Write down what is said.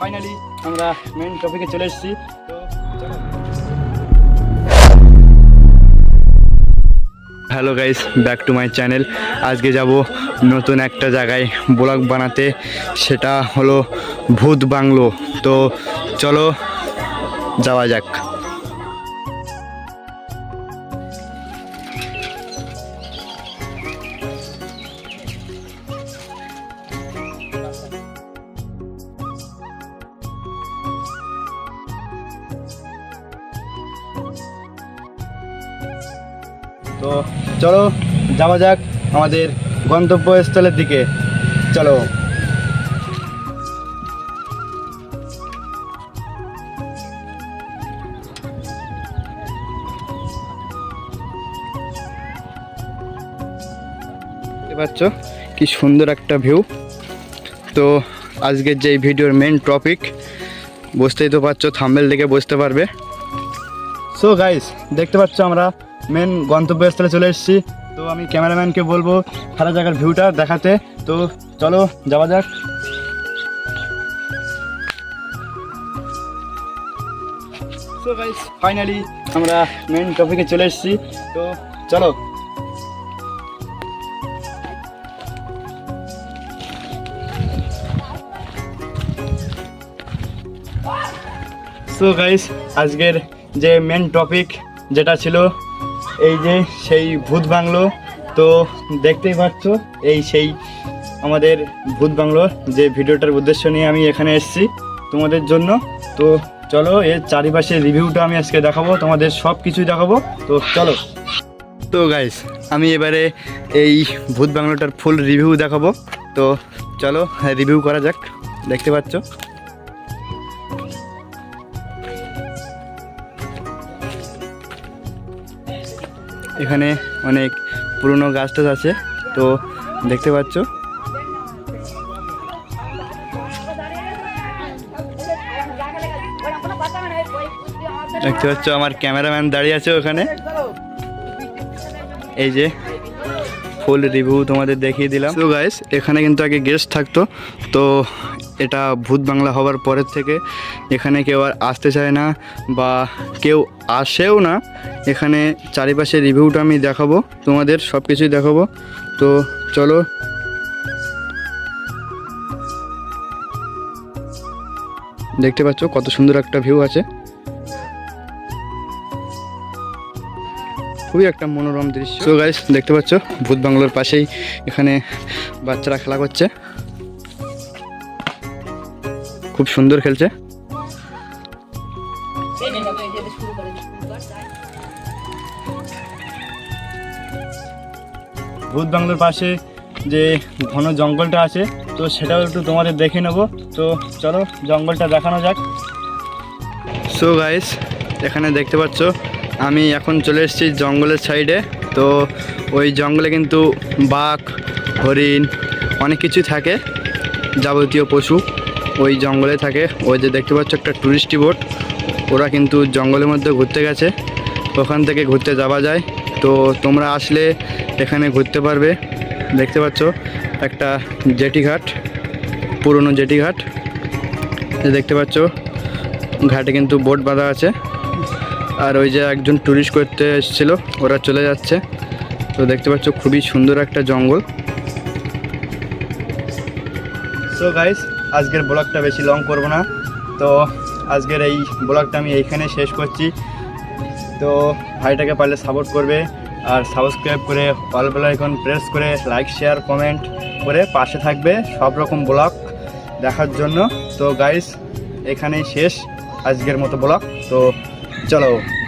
Finally আমরা main টপিকে চলে এসেছি। Hello guys back to my channel আজকে যাব নতুন একটা জায়গায় ব্লগ বানাতে। সেটা হলো ভূত বাংলো। তো চলো, যাওয়া যাক। তো চলো, যাওয়া যাক আমাদের গন্তব্যস্থলের দিকে। চলো। পাচ্ছ, কি সুন্দর একটা ভিউ তো আজকের যে ভিডিওর মেন টপিক বুঝতেই তো পারছ থাম্বেল দেখে বুঝতে পারবে। সো গাইস দেখতে পাচ্ছ আমরা মেন গন্তব্যস্থলে চলে এসেছি। তো আমি ক্যামেরাম্যানকে বলব সারা জায়গার ভিউটা দেখাতে। তো চলো, যাওয়া যাক। সো গাইস ফাইনালি আমরা মেন টপিকে চলে এসেছি। তো চলো। সো গাইস আজকের যে মেন টপিক যেটা ছিল, এই যে সেই ভূত বাংলো। তো দেখতেই পাচ্ছ, এই সেই আমাদের ভূত বাংলো যে ভিডিওটার উদ্দেশ্য নিয়ে আমি এখানে এসেছি তোমাদের জন্য। তো চলো, এর চারিপাশে রিভিউটা আমি আজকে দেখাবো, তোমাদের সব কিছুই দেখাবো। তো চলো। তো গাইস আমি এবারে এই ভূত বাংলোটার ফুল রিভিউ দেখাবো। তো চলো রিভিউ করা যাক। দেখতে পাচ্ছ? এখানে অনেক পুরনো গাছ টাছ আছে, তো দেখতে পাচ্ছ। দেখতে পাচ্ছ আমার ক্যামেরাম্যান দাঁড়িয়ে আছে ওখানে। এই যে ফুল রিভিউ তোমাদের দেখিয়ে দিলাম। তো গাইস এখানে কিন্তু আগে গেস্ট থাকতো, তো এটা ভূত বাংলা হওয়ার পরের থেকে এখানে কেউ আর আসতে চায় না বা কেউ আসেও না। এখানে চারিপাশে রিভিউটা আমি দেখাবো, তোমাদের সব কিছুই দেখাবো। তো চলো। দেখতে পাচ্ছ কত সুন্দর একটা ভিউ আছে। খুবই একটা মনোরম দৃশ্য। তো গাইস দেখতে পাচ্ছ, ভূত বাংলোর পাশেই এখানে বাচ্চারা খেলা করছে। খুব সুন্দর খেলছে। ভূত বাংলোর পাশে যে ঘন জঙ্গলটা আছে, তো সেটাও একটু তোমাদের দেখে নেব। তো চলো, জঙ্গলটা দেখানো যাক। সো গাইস এখানে দেখতে পাচ্ছ আমি এখন চলে এসেছি জঙ্গলের সাইডে। তো ওই জঙ্গলে কিন্তু বাঘ, হরিণ অনেক কিছু থাকে, যাবতীয় পশু ওই জঙ্গলে থাকে। ওই যে দেখতে পাচ্ছ একটা টুরিস্টি বোট ওরা কিন্তু জঙ্গলের মধ্যে ঘুরতে গেছে। ওখান থেকে ঘুরতে যাওয়া যায়। তো তোমরা আসলে এখানে ঘুরতে পারবে। দেখতে পাচ্ছ একটা জেটি ঘাট, পুরনো জেটি ঘাট। দেখতে পাচ্ছ ঘাটে কিন্তু বোট বাঁধা আছে। আর ওই যে একজন ট্যুরিস্ট করতে এসেছিল, ওরা চলে যাচ্ছে। তো দেখতে পাচ্ছ খুবই সুন্দর একটা জঙ্গল। সো গাইস আজকের ব্লগটা বেশি লং করব না। তো আজকের এই ব্লগটা আমি এইখানে শেষ করছি। তো ভাইটাকে পারলে সাপোর্ট করবে, আর সাবস্ক্রাইব করে অল বেল আইকন প্রেস করে লাইক শেয়ার কমেন্ট করে পাশে থাকবে সব রকম ব্লগ দেখার জন্য। তো গাইস এখানেই শেষ আজকের মতো ব্লগ তো চলো।